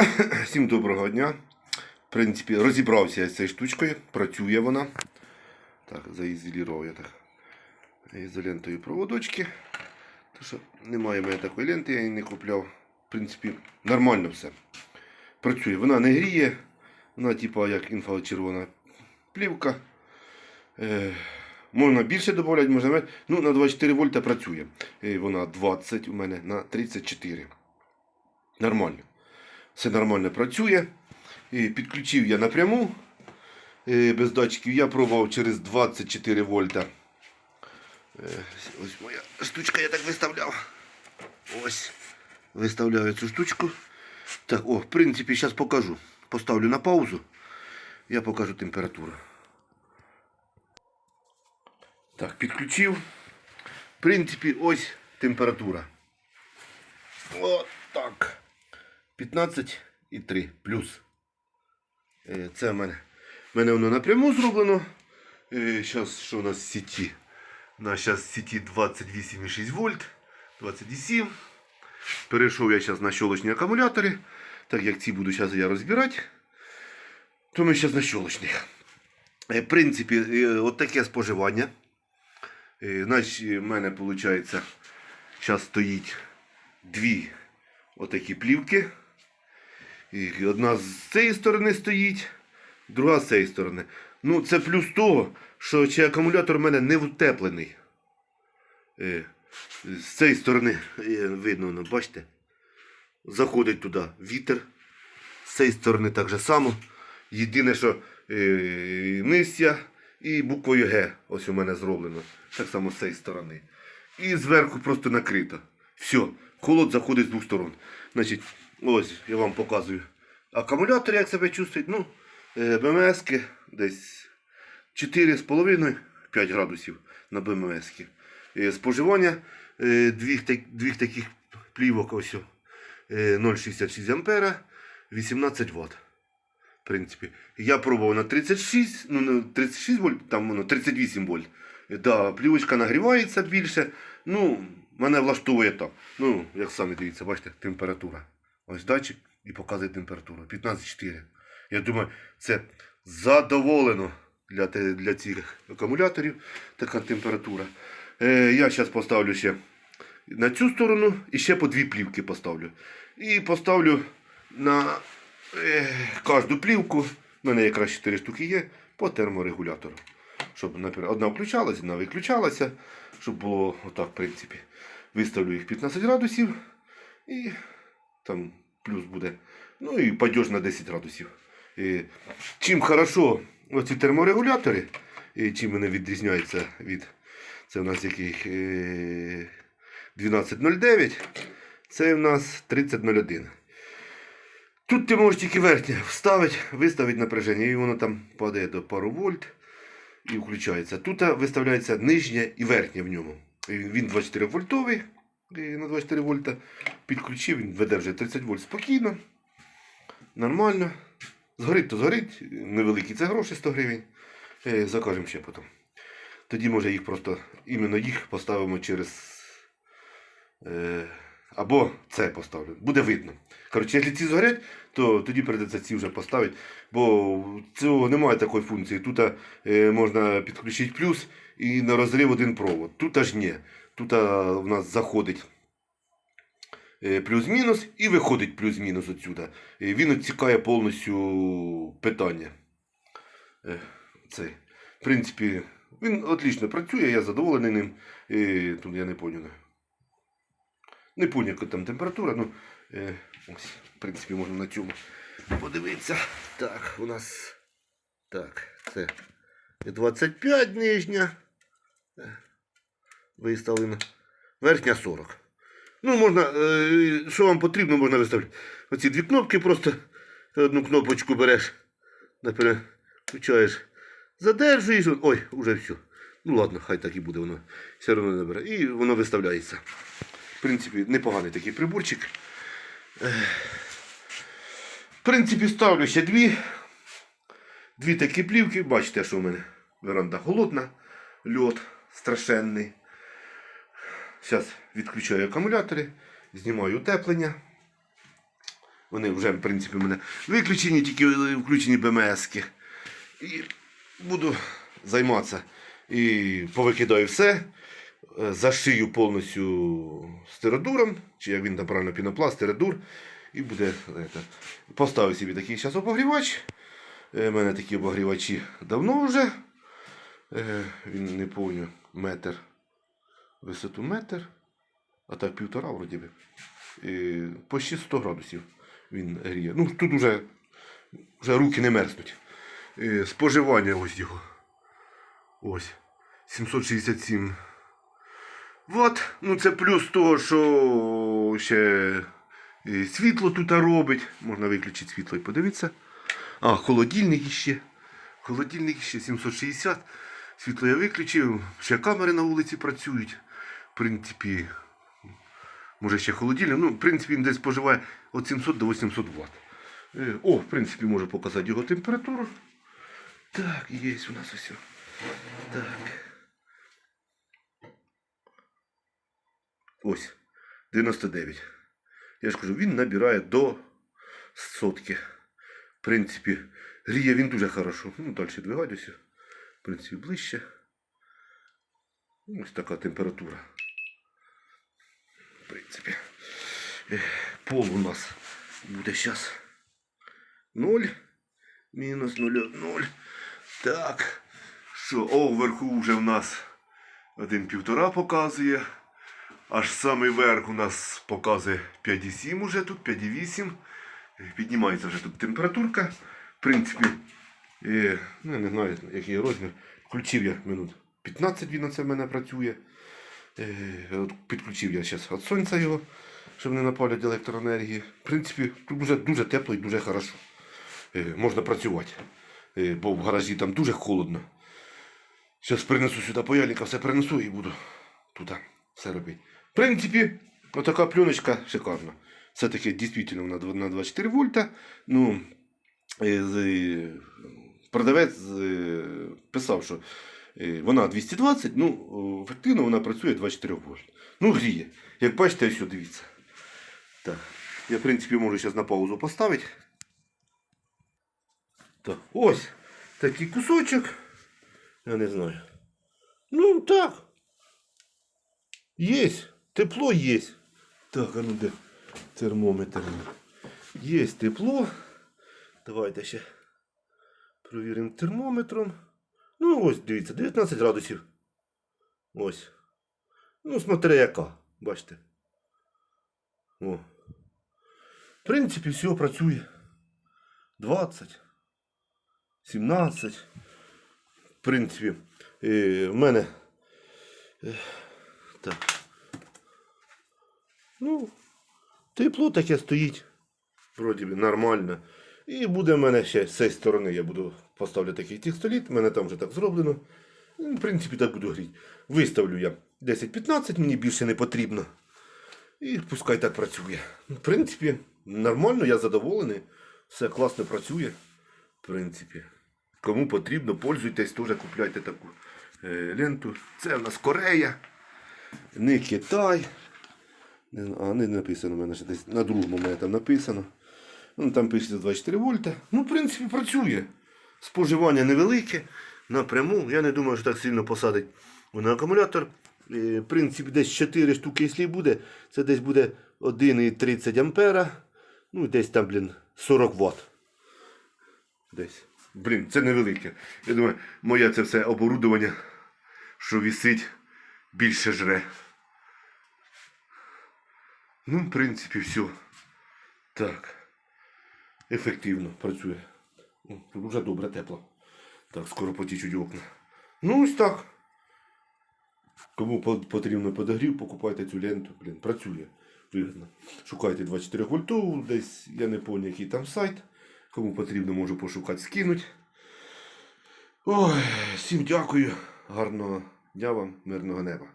Всім доброго дня. В принципі, розібрався я з цією штучкою, працює вона. Так, заізолірував я так ізолентою проводочки. Тому що немає в мене такої ленти, я її не купляв. В принципі, нормально все. Працює. Вона не гріє, вона типа як інфрачервона плівка. Е, можна більше додати, можна менше. Ну, на 24 вольта працює. Е, вона 20 у мене на 34. Нормально. Все нормально працює. І підключив я напряму е, без датчиків. Я пробував через 24 вольта. Е, Ось моя штучка я так виставляв. Ось. Виставляю цю штучку. Так, о, в принципі, зараз покажу. Поставлю на паузу. Я покажу температуру. Так, підключив. В принципі, ось температура. От так. 15,3 плюс. Е, Це в мене. В мене воно напряму зроблено. Зараз що у нас в сіті? У нас зараз в сіті 28,6 вольт. 27. Перейшов я зараз на щолочні акумулятори. Так як ці буду зараз я розбирати. То ми зараз на щолочних. Е, В принципі, е, от таке споживання. Е, Значить, в мене виходить, зараз стоїть дві отакі плівки. Одна з цієї сторони стоїть, друга з цієї сторони. Ну, це плюс того, що чи акумулятор у мене не утеплений. Е, З цієї сторони, е, видно, воно, бачите? Заходить туди вітер. З цієї сторони так же само. Єдине, що е, і буквою Г ось у мене зроблено. Так само з цієї сторони. І зверху просто накрито. Все, холод заходить з двох сторон. Значить, ось я вам показую акумулятор, як себе чувствує. Ну, е, БМСки десь 4,5-5 градусів на БМСки. Е, Споживання е, двох, так- таких плівок ось е, 0,66 ампера, 18 Вт. В принципі, я пробував на 36, ну не 36 вольт, там воно 38 вольт. Да, плівочка нагрівається більше. Ну, мене влаштовує так. Ну, як самі дивіться, бачите, температура. Ось датчик і показує температуру. 15,4. Я думаю, це задоволено для, для цих акумуляторів така температура. Е, я зараз поставлю ще на цю сторону і ще по дві плівки поставлю. І поставлю на е, кожну плівку, в мене якраз 4 штуки є, по терморегулятору. Щоб наприклад, одна включалася, одна виключалася, щоб було отак, в принципі. Виставлю їх 15 градусів і там плюс буде. Ну і падеж на 10 градусів. Чим хорошо оці терморегулятори, чим вони відрізняються від. Це у нас який е, 12.09, це у нас 30.01. Тут ти можеш тільки верхнє вставити, виставити напряження, і воно там падає до пару вольт і включається. Тут виставляється нижнє і верхнє в ньому. Він 24 вольтовий і на 24 вольта. Підключив, він веде вже 30 вольт спокійно. Нормально. Згорить, то згорить. Невеликі це гроші 100 гривень. Е, Закажемо ще потім. Тоді може їх просто іменно їх поставимо через. Е, або це поставлю. Буде видно. Коротше, якщо ці згорять, то тоді прийдеться ці вже поставити. Бо цього немає такої функції. Тут е, можна підключити плюс і на розрив один провод. Тут аж ні. Тут в нас заходить е, плюс-мінус і виходить плюс-мінус отсюда. Він відсікає повністю питання. Е, Цей. В принципі, він отлично працює, я задоволений ним. Тут я не поняв. Не поняв, яка там температура. Ну, е, ось, в принципі, можна на цьому подивитися. Так, у нас. Так, це 25 нижня. Е, Виставлено. Верхня 40. Ну, можна, е, що вам потрібно, можна виставити. Оці дві кнопки просто одну кнопочку береш, наперед, включаєш, задержуєш. Ой, уже все. Ну ладно, хай так і буде воно. Все одно не бере. І воно виставляється. В принципі, непоганий такий приборчик. В принципі, ставлю ще дві. Дві такі плівки. Бачите, що в мене веранда холодна, льот страшенний. Зараз відключаю акумулятори, знімаю утеплення. Вони вже, в принципі, мене виключені, тільки включені БМС-ки. І буду займатися. І повикидаю все. е, Зашию повністю стеродуром, чи як він там правильно пінопласт, стеродур. І буде. Это, поставив собі такий зараз обогрівач. У мене такі обогрівачі давно вже. Е, Він не повню метр. Висоту метр. А так півтора вроді би. Почти 100 градусів він гріє. Ну, тут вже, вже руки не мерзнуть. Споживання ось його. Ось. 767 Вт. Ну це плюс того, що ще світло тут робить. Можна виключити світло і подивитися. А, холодильник іще. Холодильник іще 760. Світло я виключив. Ще камери на вулиці працюють. Принципі, може ще холодильник. Ну, в принципі, він десь споживає від 700 до 800 Вт. Е, О, в принципі, можу показати його температуру. Так, є у нас ось. Так. Ось. 99. Я ж кажу, він набирає до сотки. В принципі, гріє він дуже хорошо. Ну, далі двигатися. В принципі, ближче. Ось така температура. Принципі. Пол у нас буде зараз 0. Мінус 0, 0. Так. Що, о, вверху вже в нас один півтора показує. Аж самий верх у нас показує 5,7 уже тут, 5,8. Піднімається вже тут температурка. В принципі, е, ну, я не знаю, який розмір. Включив я минут 15 він на це в мене працює. Е, підключив я зараз від сонця його, щоб не напалювати електроенергії. В принципі, тут вже дуже тепло і дуже хорошо. Е, можна працювати. Е, бо в гаражі там дуже холодно. Зараз принесу сюди паяльника, все принесу і буду туди все робити. В принципі, отака пленочка шикарна. Все-таки дійсно на 24 вольта. Ну, е, продавець писав, що вона 220, ну, ефективно вона працює 24 вольт. Ну, гріє. Як бачите, ось дивіться. Так. Я, в принципі, можу зараз на паузу поставити. Так, ось такий кусочок. Я не знаю. Ну, так. Есть. Тепло есть. Так, а ну де термометр. Есть тепло. Давайте ще провіримо термометром. Ну, ось, дивіться, 19 градусів. Ось. Ну, смотри, яка. Бачите. О. В принципі, все працює. 20. 17. В принципі, е, в мене. е, так. Ну, тепло таке стоїть. Вроді нормально. І буде в мене ще з цієї сторони. Я буду поставлю такий текстоліт. У мене там вже так зроблено. Ну, В принципі, так буду гріти. Виставлю я 10-15, мені більше не потрібно. І пускай так працює. В принципі, нормально, я задоволений. Все класно працює. В принципі. Кому потрібно, пользуйтесь, теж купляйте таку е, ленту. Це в нас Корея, не Китай. А, не написано в мене ще десь на другому мене там написано. Ну, там пишеться 24 вольта. Ну, в принципі, працює. Споживання невелике. Напряму. Я не думаю, що так сильно посадить на акумулятор. В принципі, десь 4 штуки, якщо буде, це десь буде 1,30 ампера. Ну, десь там, блін, 40 Вт. Десь. Блін, це невелике. Я думаю, моє це все оборудовання, що вісить, більше жре. Ну, в принципі, все. Так. Ефективно працює. Ну, Тут вже добре тепло. Так, скоро потічуть окна. Ну, ось так. Кому потрібно подогрів, покупайте цю ленту. Блін, працює. Вигідно. Шукайте 24 вольтову, десь, я не пам'ятаю, який там сайт. Кому потрібно, можу пошукати, скинуть. Ой, всім дякую. Гарного дня вам, мирного неба.